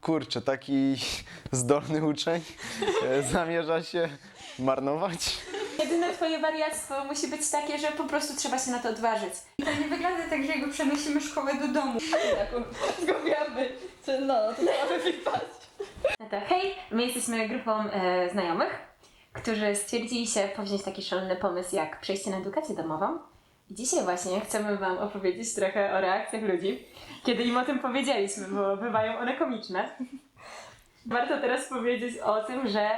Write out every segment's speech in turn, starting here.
Kurczę, taki zdolny uczeń e, zamierza się marnować. Jedyne twoje wariactwo musi być takie, że po prostu trzeba się na to odważyć. To nie wygląda tak, że jakby przenosimy szkołę do domu. Zgubiamy. No, to trzeba wypać. No to hej, my jesteśmy grupą e, znajomych, którzy stwierdzili się powziąć taki szalony pomysł jak przejście na edukację domową. Dzisiaj właśnie chcemy Wam opowiedzieć trochę o reakcjach ludzi, kiedy im o tym powiedzieliśmy, bo bywają one komiczne. Warto teraz powiedzieć o tym, że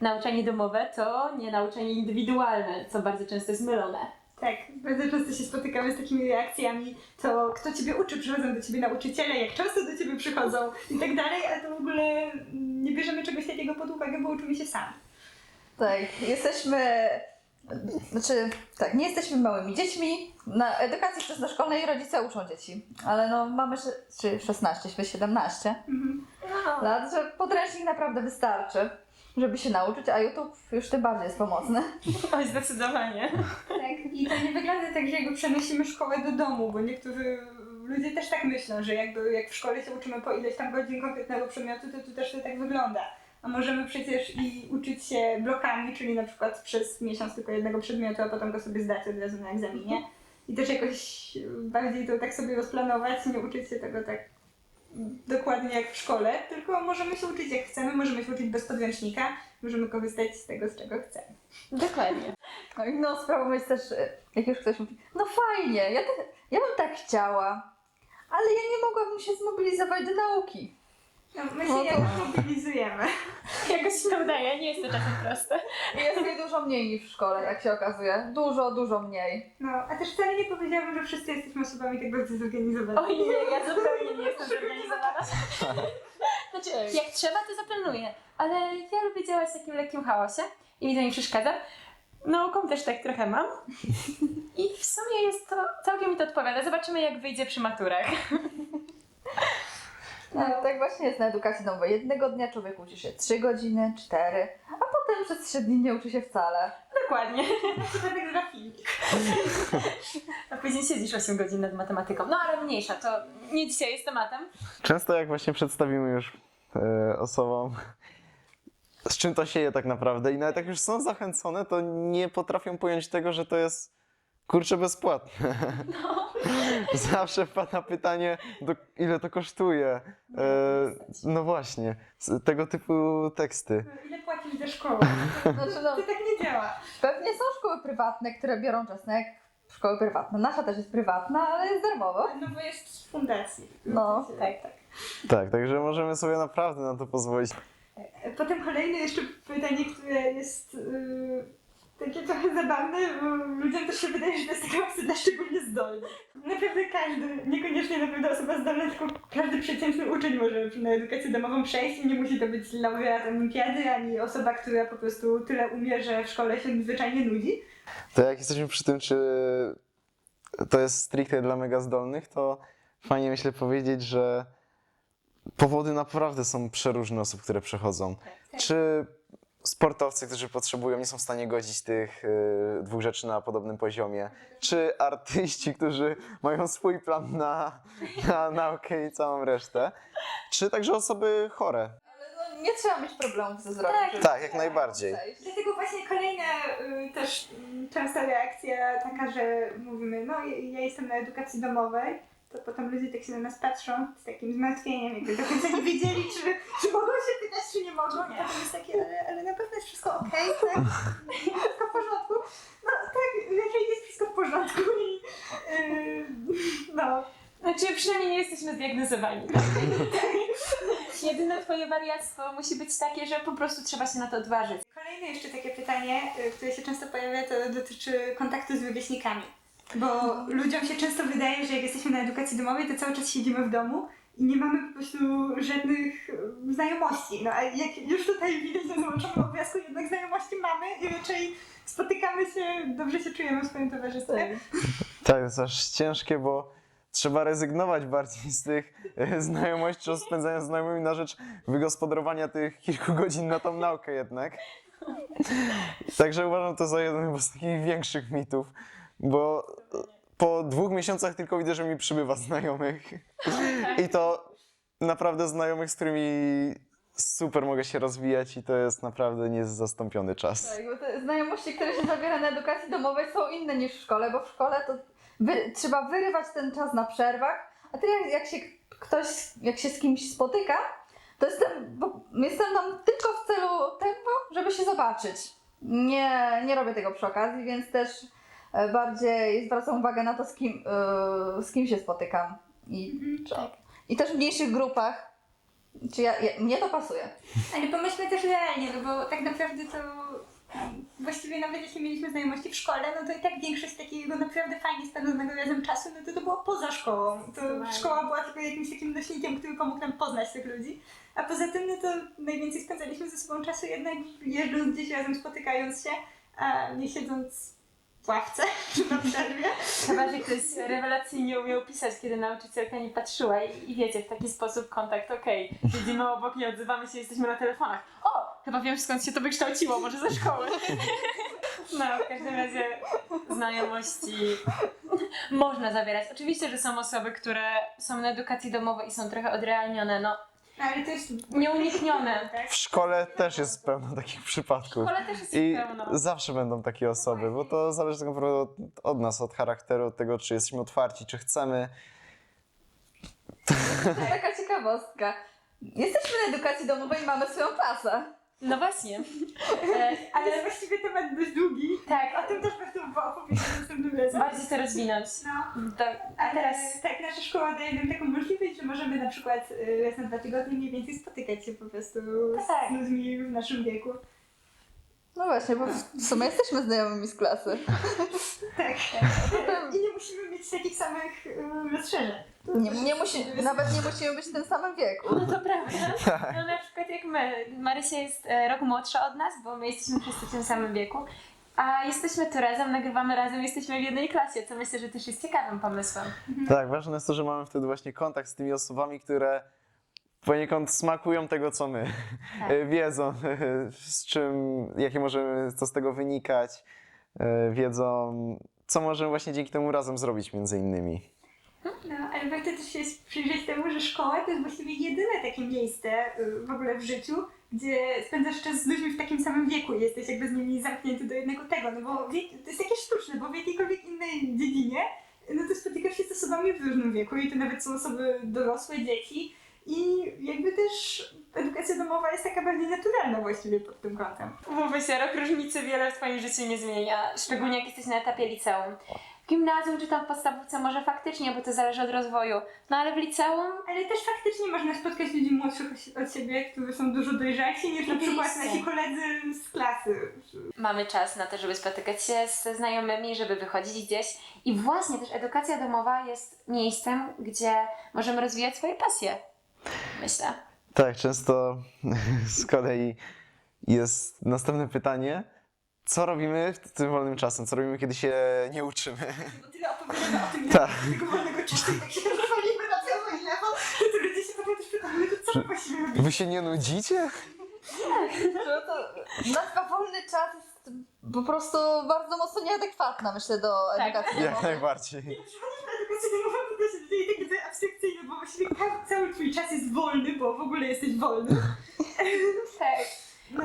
nauczanie domowe to nie nauczanie indywidualne, co bardzo często jest mylone. Tak, bardzo często się spotykamy z takimi reakcjami, to kto ciebie uczy, przychodzą do ciebie nauczyciele, jak często do ciebie przychodzą i tak dalej, a to w ogóle nie bierzemy czegoś takiego pod uwagę, bo uczymy się sami. Tak, jesteśmy. Znaczy, tak, nie jesteśmy małymi dziećmi. Na edukacji wczesnoszkolnej rodzice uczą dzieci, ale no mamy czy 16, czy 17 Mhm. lat, że podręcznik naprawdę wystarczy, żeby się nauczyć, a YouTube już tym bardziej jest pomocny. Oj, zdecydowanie. Tak, i to nie wygląda tak, że jakby przenosimy szkołę do domu, bo niektórzy ludzie też tak myślą, że jakby jak w szkole się uczymy po ileś tam godzin konkretnego przedmiotu, to tu też to tak wygląda. A możemy przecież i uczyć się blokami, czyli na przykład przez miesiąc tylko jednego przedmiotu, a potem go sobie zdać od razu na egzaminie. I też jakoś bardziej to tak sobie rozplanować, nie uczyć się tego tak dokładnie jak w szkole, tylko możemy się uczyć jak chcemy, możemy się uczyć bez podręcznika, możemy korzystać z tego, z czego chcemy. Dokładnie. No i no, sprawą jest też, jak już ktoś mówi, no fajnie, ja, te, ja bym tak chciała, ale ja nie mogłabym się zmobilizować do nauki. No, my się No to- jakoś mobilizujemy. Jakoś się to udaje, nie jest to czasem proste. Jest mnie dużo mniej niż w szkole, jak się okazuje. Dużo, dużo mniej. No, a też wcale nie powiedziałabym, że wszyscy jesteśmy osobami tak bardzo zorganizowanymi. Oj nie, ja zupełnie nie jestem zorganizowana. Znaczy, jak trzeba, to zaplanuję. Ale ja lubię działać w takim lekkim chaosie i mi to nie przeszkadza. Nauką też tak trochę mam. I w sumie jest to, całkiem mi to odpowiada. Zobaczymy jak wyjdzie przy maturach. No, tak właśnie jest na edukacji domowej. Jednego dnia człowiek uczy się 3 godziny, 4, a potem przez 3 dni nie uczy się wcale. Dokładnie. Przypadek dla filmik. A później siedzisz 8 godzin nad matematyką. No ale mniejsza, to nie dzisiaj jest tematem. Często jak właśnie przedstawimy już e, osobom, z czym to się je tak naprawdę i nawet jak już są zachęcone, to nie potrafią pojąć tego, że to jest kurczę bezpłatne. Zawsze pada pytanie, do, ile to kosztuje. E, no właśnie, z- tego typu teksty. No, Ile płacisz za szkołę? Znaczy, no, To tak nie działa. pewnie są szkoły prywatne, które biorą czas jak szkoły prywatne. Nasza też jest prywatna, ale jest darmowa. No bo jest z fundacji. No. Tak, tak. Tak, także możemy sobie naprawdę na to pozwolić. Potem kolejne jeszcze pytanie, które jest yy, takie trochę zabawne, bo ludziom też się wydaje, że to jest taka osoba szczególnie zdolna. Naprawdę każdy, niekoniecznie naprawdę osoba zdolna, tylko każdy przeciętny uczeń może na edukację domową przejść i nie musi to być laureat olimpiady, ani osoba, która po prostu tyle umie, że w szkole się zwyczajnie nudzi. To jak jesteśmy przy tym, czy to jest stricte dla mega zdolnych, to fajnie myślę powiedzieć, że powody naprawdę są przeróżne osób, które przechodzą. Czy sportowcy, którzy potrzebują, nie są w stanie godzić tych y, dwóch rzeczy na podobnym poziomie, czy artyści, którzy mają swój plan na, na naukę i całą resztę, czy także osoby chore. Ale nie trzeba mieć problemów ze wzrokiem. Tak. żeby Tak, jak najbardziej. Dlatego właśnie kolejna y, też y, częsta reakcja taka, że mówimy, no ja, ja jestem na edukacji domowej, to potem ludzie tak się na nas patrzą z takim zmartwieniem, jakby do końca nie wiedzieli, czy, czy mogą się pytać, czy nie mogą. A potem jest takie, ale, ale na pewno jest wszystko okej, tak? Wszystko w porządku. No tak, raczej jest wszystko w porządku i y, no. Znaczy, przynajmniej nie jesteśmy zdiagnozowani. Jedyne twoje wariactwo musi być takie, że po prostu trzeba się na to odważyć. Kolejne jeszcze takie pytanie, y, które się często pojawia, to dotyczy kontaktu z rówieśnikami. Bo ludziom się często wydaje, że jak jesteśmy na edukacji domowej, to cały czas siedzimy w domu i nie mamy po prostu żadnych znajomości. No a jak już tutaj widać na załączonym obrazku, jednak znajomości mamy i raczej spotykamy się, dobrze się czujemy w swoim towarzystwie. Tak, to jest aż ciężkie, bo trzeba rezygnować bardziej z tych e, znajomości, czy spędzania znajomymi na rzecz wygospodarowania tych kilku godzin na tą naukę jednak. Także uważam to za jeden z takich większych mitów, bo po dwóch miesiącach tylko widzę, że mi przybywa znajomych. I to naprawdę znajomych, z którymi super mogę się rozwijać i to jest naprawdę niezastąpiony czas. Tak, bo te znajomości, które się zabiera na edukacji domowej są inne niż w szkole, bo w szkole to wy, trzeba wyrywać ten czas na przerwach, a ty jak, jak się ktoś, jak się z kimś spotyka, to jestem, bo jestem tam tylko w celu tego, żeby się zobaczyć. Nie, nie robię tego przy okazji, więc też bardziej zwracam uwagę na to, z kim, e, z kim się spotykam. I, tak. I też w mniejszych grupach. Czy ja, ja, mnie to pasuje. Ale pomyślmy też realnie, no bo tak naprawdę to właściwie nawet jeśli mieliśmy znajomości w szkole, no to i tak większość takiego naprawdę fajnie spędzonego razem czasu, no to to było poza szkołą. To Zdecydowanie. szkoła była tylko jakimś takim nośnikiem, który pomógł nam poznać tych ludzi. A poza tym, no to najwięcej spędzaliśmy ze sobą czasu jednak jeżdżąc gdzieś razem, spotykając się, a nie siedząc ławce czy na przerwie. Chyba, że ktoś rewelacyjnie umiał pisać, kiedy nauczycielka nie patrzyła i, i wiecie, w taki sposób kontakt, okej, siedzimy obok, nie odzywamy się, jesteśmy na telefonach. O, chyba wiem skąd się to wykształciło, może ze szkoły. No, w każdym razie znajomości można zawierać. Oczywiście, że są osoby, które są na edukacji domowej i są trochę odrealnione, No, ale to jest nieuniknione. tak? W szkole też jest pełno takich przypadków. Ale też jest I pełno. zawsze będą takie osoby, bo to zależy tak naprawdę od, od nas, od charakteru, od tego, czy jesteśmy otwarci, czy chcemy. Taka ciekawostka. Jesteśmy na edukacji domowej i mamy swoją klasę. No właśnie. E, Ale jest właściwie temat dość długi. tak, O tym też było opowiedzieć następnym razem. bardziej to rozwinąć. No. To, a Ale teraz tak, nasza szkoła daje nam taką możliwość, że możemy na przykład y, raz na dwa tygodnie mniej więcej spotykać się po prostu Tak. z ludźmi w naszym wieku. No właśnie, bo w sumie jesteśmy znajomymi z klasy. Tak. I nie musimy mieć takich samych y, rozszerzeń. Nie, nie musi, nawet nie musimy być w tym samym wieku. No to prawda. No na przykład jak my. Marysia jest e, rok młodsza od nas, bo my jesteśmy wszyscy w tym samym wieku. A jesteśmy tu razem, nagrywamy razem, jesteśmy w jednej klasie, co myślę, że też jest ciekawym pomysłem. Tak, ważne jest to, że mamy wtedy właśnie kontakt z tymi osobami, które poniekąd smakują tego, co my. Tak. Wiedzą, z czym, jakie możemy, co z tego wynikać. e, Wiedzą, co możemy właśnie dzięki temu razem zrobić między innymi. No, ale warto też się przyjrzeć temu, że szkoła to jest właściwie jedyne takie miejsce y, w ogóle w życiu, gdzie spędzasz czas z ludźmi w takim samym wieku i jesteś jakby z nimi zamknięty do jednego tego, no bo to jest takie sztuczne, bo w jakiejkolwiek innej dziedzinie no to spotykasz się z osobami w różnym wieku i to nawet są osoby dorosłe, dzieci i jakby też edukacja domowa jest taka bardziej naturalna właściwie pod tym kątem. Umówmy się, rok różnicy wiele w Twoim życiu nie zmienia, szczególnie jak jesteś na etapie liceum. W gimnazjum czy tam w podstawówce może faktycznie, bo to zależy od rozwoju. No ale w liceum Ale też faktycznie można spotkać ludzi młodszych od siebie, którzy są dużo dojrzalsi niż na przykład Oczywiście. nasi koledzy z klasy. mamy czas na to, żeby spotykać się ze znajomymi, żeby wychodzić gdzieś. I właśnie też edukacja domowa jest miejscem, gdzie możemy rozwijać swoje pasje. Myślę. Tak, często z kolei jest następne pytanie, co robimy w tym wolnym czasem, co robimy, kiedy się nie uczymy. Bo tyle opowiadamy o tym, Tak. tego wolnego czasu i tak się rozwalimy na prawo i lewo, że to ludzie się potem też pytają, "Ale to co właściwie robimy? Wy się nie nudzicie? Że to nazwa wolny czas jest po prostu bardzo mocno nieadekwatna, myślę, do Tak. edukacji Jak domowej. najbardziej. Przechodzimy na edukację domową, to się dzieje takie trochę abstrakcyjne, bo właściwie ca- cały twój czas jest wolny, bo w ogóle jesteś wolny. Tak. No.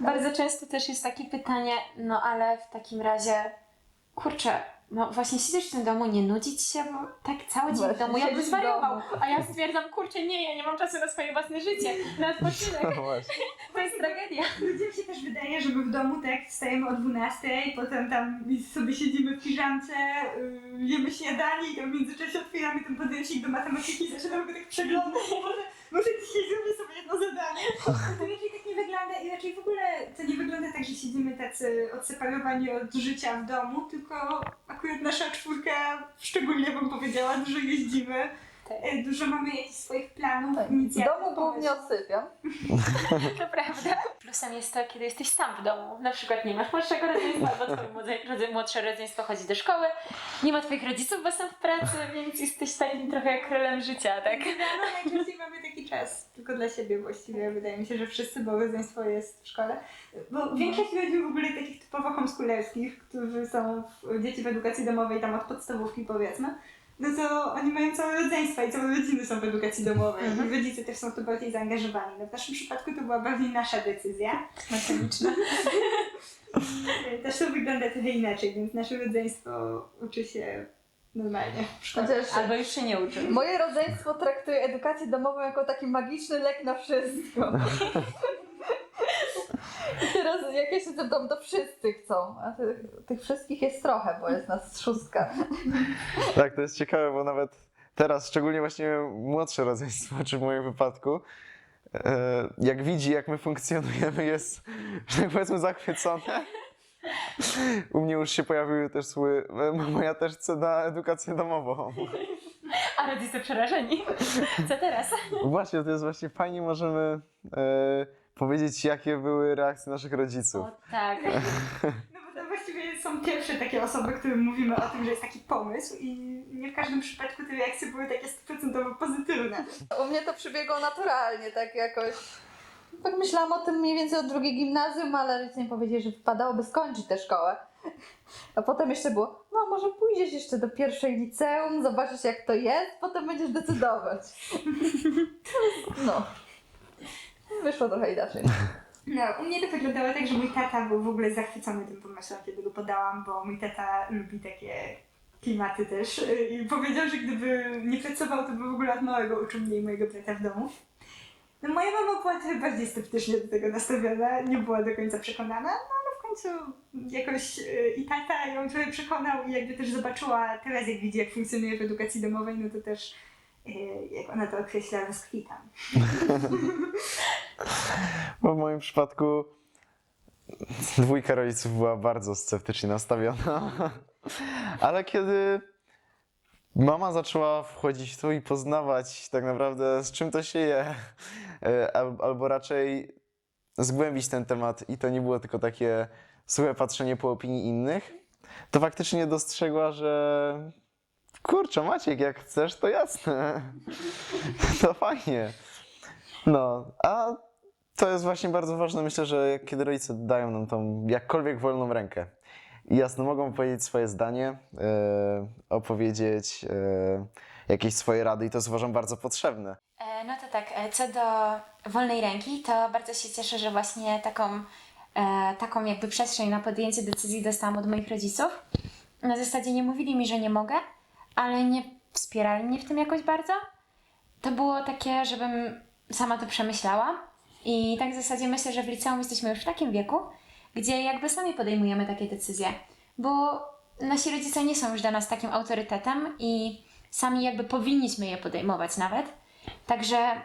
Bardzo często też jest takie pytanie, no ale w takim razie, kurczę, no właśnie siedzisz w tym domu, nie nudzić się, bo tak cały dzień w domu, ja bym zwariował. A ja stwierdzam, kurczę, nie, ja nie mam czasu na swoje własne życie, na odpoczynek. No. To jest tragedia. Ludziom się też wydaje, że my w domu tak wstajemy o 12, potem tam sobie siedzimy w piżamce, yy, jemy śniadanie i tam w międzyczasie otwieramy ten podręcznik do matematyki i zaczynamy go tak przeglądać. Może, może dzisiaj zrobię sobie jedno zadanie. To raczej tak nie wygląda i raczej w ogóle to nie wygląda tak, że siedzimy tacy odseparowani od życia w domu, tylko akurat nasza czwórka szczególnie bym powiedziała, dużo jeździmy, Tak. e, dużo mamy jakichś swoich planów, Tak. W inicjatyw. domu głównie pomysłów. odsypiam. To prawda. Plusem jest to, kiedy jesteś sam w domu. Na przykład nie masz młodszego rodzeństwa, bo twoje rodze- młodsze rodzeństwo chodzi do szkoły. Nie ma twoich rodziców, bo są w pracy, więc jesteś takim trochę jak królem życia, tak? No, najczęściej mamy taki czas tylko dla siebie właściwie. Wydaje mi się, że wszyscy, bo rodzeństwo jest w szkole. Bo większość ludzi w ogóle takich typowo homeschoolerskich, którzy są w, dzieci w edukacji domowej tam od podstawówki powiedzmy, no to oni mają całe rodzeństwa i całe rodziny są w edukacji domowej. Mhm. I rodzice też są w to bardziej zaangażowani. No w naszym przypadku to była bardziej nasza decyzja. Mechaniczne. Też to wygląda trochę inaczej, więc nasze rodzeństwo uczy się normalnie. Chociaż Albo już się nie uczy. moje rodzeństwo traktuje edukację domową jako taki magiczny lek na wszystko. Jak ja siedzę w domu, to wszyscy chcą. A tych, tych wszystkich jest trochę, bo jest nas szóstka. Tak, to jest ciekawe, bo nawet teraz, szczególnie właśnie młodsze rodzeństwo, czy w moim wypadku, e, jak widzi, jak my funkcjonujemy, jest, że tak powiedzmy, zachwycone. U mnie już się pojawiły też sły, e, mamo, ja też chcę na edukację domową. A rodzice przerażeni. Co teraz? Właśnie, to jest właśnie fajnie, możemy e, powiedzieć, jakie były reakcje naszych rodziców. O tak. No bo to właściwie są pierwsze takie osoby, którym mówimy o tym, że jest taki pomysł i nie w każdym przypadku te reakcje były takie stuprocentowo pozytywne. U mnie to przebiegło naturalnie, tak jakoś. Tak myślałam o tym mniej więcej od drugiej gimnazjum, ale rodzice mi powiedzieli, że wypadałoby skończyć tę szkołę. A potem jeszcze było, no może pójdziesz jeszcze do pierwszej liceum, zobaczysz jak to jest, potem będziesz decydować. No. Wyszło trochę inaczej. No, u mnie to wyglądało tak, że mój tata był w ogóle zachwycony tym pomysłem, kiedy go podałam, bo mój tata lubi takie klimaty też i powiedział, że gdyby nie pracował, to by w ogóle od małego uczył mnie i mojego brata w domu. No moja mama była trochę bardziej sceptycznie do tego nastawiona, nie była do końca przekonana, no ale w końcu jakoś y, i tata ją trochę przekonał i jakby też zobaczyła teraz jak widzi jak funkcjonuje w edukacji domowej, no to też y, jak ona to określa, rozkwitam. Bo w moim przypadku dwójka rodziców była bardzo sceptycznie nastawiona. Ale kiedy mama zaczęła wchodzić to i poznawać tak naprawdę z czym to się je, e, al- albo raczej zgłębić ten temat i to nie było tylko takie suche patrzenie po opinii innych, to faktycznie dostrzegła, że kurczę Maciek, jak chcesz, to jasne. To fajnie. No, a to jest właśnie bardzo ważne. Myślę, że kiedy rodzice dają nam tą jakkolwiek wolną rękę jasno mogą powiedzieć swoje zdanie, e, opowiedzieć e, jakieś swoje rady i to jest uważam bardzo potrzebne. E, No to tak, e, co do wolnej ręki, to bardzo się cieszę, że właśnie taką, e, taką jakby przestrzeń na podjęcie decyzji dostałam od moich rodziców. Na zasadzie nie mówili mi, że nie mogę, ale nie wspierali mnie w tym jakoś bardzo. To było takie, żebym sama to przemyślała. I tak w zasadzie myślę, że w liceum jesteśmy już w takim wieku, gdzie jakby sami podejmujemy takie decyzje, bo nasi rodzice nie są już dla nas takim autorytetem i sami jakby powinniśmy je podejmować nawet. Także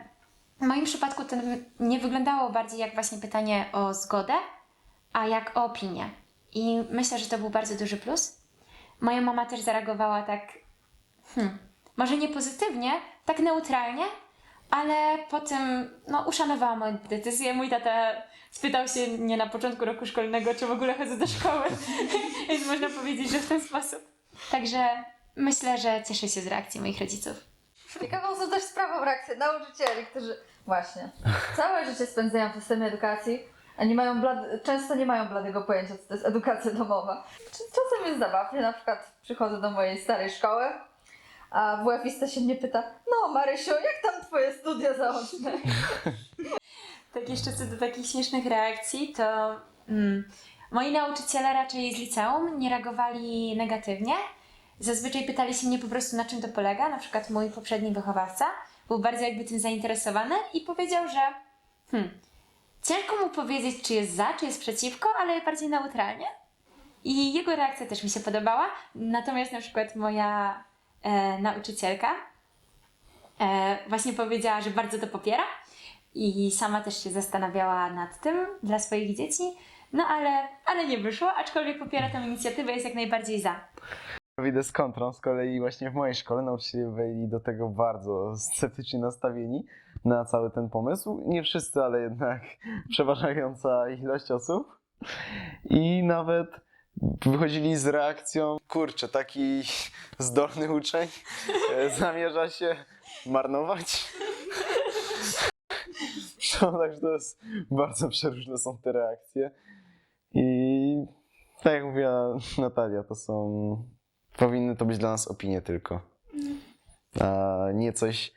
w moim przypadku to nie wyglądało bardziej jak właśnie pytanie o zgodę, a jak o opinię. I myślę, że to był bardzo duży plus. Moja mama też zareagowała tak, hmm, może nie pozytywnie, tak neutralnie, ale potem no, uszanowała moją decyzję. Mój tata spytał się mnie na początku roku szkolnego, czy w ogóle chodzę do szkoły, więc można powiedzieć, że w ten sposób. Także myślę, że cieszę się z reakcji moich rodziców. Ciekawą są też sprawą reakcję nauczycieli, którzy właśnie całe życie spędzają w systemie edukacji, a nie mają blad- często nie mają bladego pojęcia, co to jest edukacja domowa. Czasem jest zabawnie, na przykład przychodzę do mojej starej szkoły, a WF-ista się mnie pyta, no Marysiu, jak tam twoje studia zaoczne? Tak jeszcze co do takich śmiesznych reakcji, to mm, moi nauczyciele raczej z liceum nie reagowali negatywnie. Zazwyczaj pytali się mnie po prostu na czym to polega. Na przykład mój poprzedni wychowawca był bardzo jakby tym zainteresowany i powiedział, że hmm, ciężko mu powiedzieć, czy jest za, czy jest przeciwko, ale bardziej neutralnie. I jego reakcja też mi się podobała. Natomiast na przykład moja e, nauczycielka e, właśnie powiedziała, że bardzo to popiera i sama też się zastanawiała nad tym dla swoich dzieci, no ale, ale nie wyszło, aczkolwiek popiera tę inicjatywę, jest jak najbardziej za. Widzę z kontrą, z kolei właśnie w mojej szkole nauczyciele byli do tego bardzo sceptycznie nastawieni na cały ten pomysł. Nie wszyscy, ale jednak przeważająca ilość osób. I nawet wychodzili z reakcją, kurczę, taki zdolny uczeń e, zamierza się marnować. No, także to jest bardzo przeróżne są te reakcje. I tak jak mówiła Natalia, to są Powinny to być dla nas opinie tylko. a nie coś,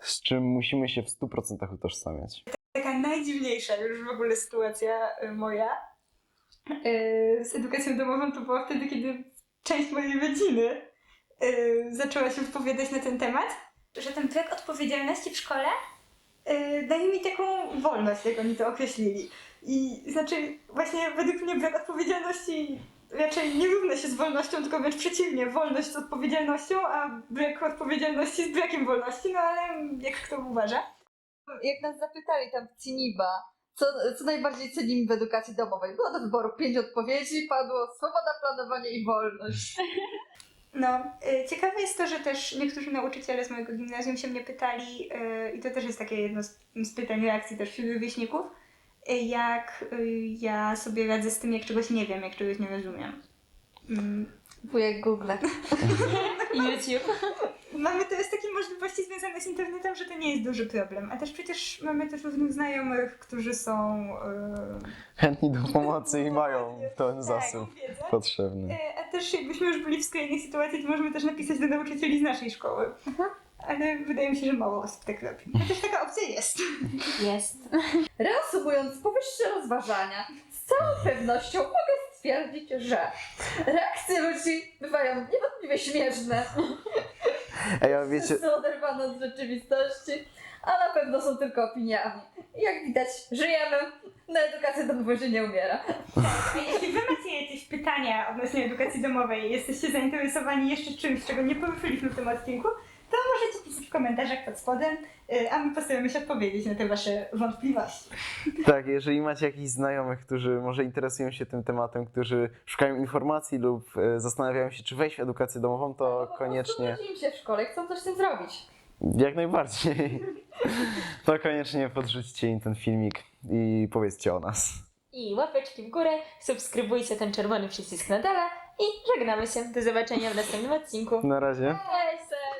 z czym musimy się w 100% utożsamiać. Taka najdziwniejsza już w ogóle sytuacja y, moja z edukacją domową to była wtedy, kiedy część mojej rodziny y, zaczęła się wypowiadać na ten temat, że ten brak odpowiedzialności w szkole y, daje mi taką wolność, jak oni to określili. I znaczy właśnie według mnie brak odpowiedzialności raczej nie równa się z wolnością, tylko wręcz przeciwnie, wolność z odpowiedzialnością, a brak odpowiedzialności z brakiem wolności, no ale jak kto uważa. Jak nas zapytali tam w Ciniba, co, co najbardziej cenimy w edukacji domowej, było do wyboru pięć odpowiedzi, padło swoboda planowania i wolność. No, y, ciekawe jest to, że też niektórzy nauczyciele z mojego gimnazjum się mnie pytali, y, i to też jest takie jedno z, pytań reakcji też wśród rówieśników, y, jak ja sobie radzę z tym, jak czegoś nie wiem, jak czegoś nie rozumiem. Mm, Wujek Google. YouTube. Mamy teraz takie możliwości związane z internetem, że to nie jest duży problem, a też przecież mamy też różnych znajomych, którzy są... y, Chętni do pomocy i mają ten tak, zasób wiedzę. potrzebny. E, A też jakbyśmy już byli w skrajnej sytuacji, to możemy też napisać do nauczycieli z naszej szkoły. Ale wydaje mi się, że mało osób tak robi. Chociaż taka opcja jest. Jest. Reasumując powyższe rozważania, z całą pewnością mogę stwierdzić, że reakcje ludzi bywają niewątpliwie śmieszne, Ej, a wiecie, są oderwane od rzeczywistości, a na pewno są tylko opiniami. Jak widać, żyjemy, na edukację domową się nie umiera. Jeśli wy macie jakieś pytania odnośnie edukacji domowej i jesteście zainteresowani jeszcze czymś, czego nie poruszyliśmy w tym odcinku, to możecie pisać w komentarzach pod spodem, y, a my postaramy się odpowiedzieć na te wasze wątpliwości. tak, jeżeli macie jakichś znajomych, którzy może interesują się tym tematem, którzy szukają informacji lub e, zastanawiają się, czy wejść w edukację domową, to Po koniecznie, im się w szkole chcą coś z tym zrobić. jak najbardziej, to koniecznie podrzućcie im ten filmik i powiedzcie o nas. I łapeczki w górę, subskrybujcie ten czerwony przycisk na dole i żegnamy się. Do zobaczenia w następnym odcinku. Na razie. Cześć!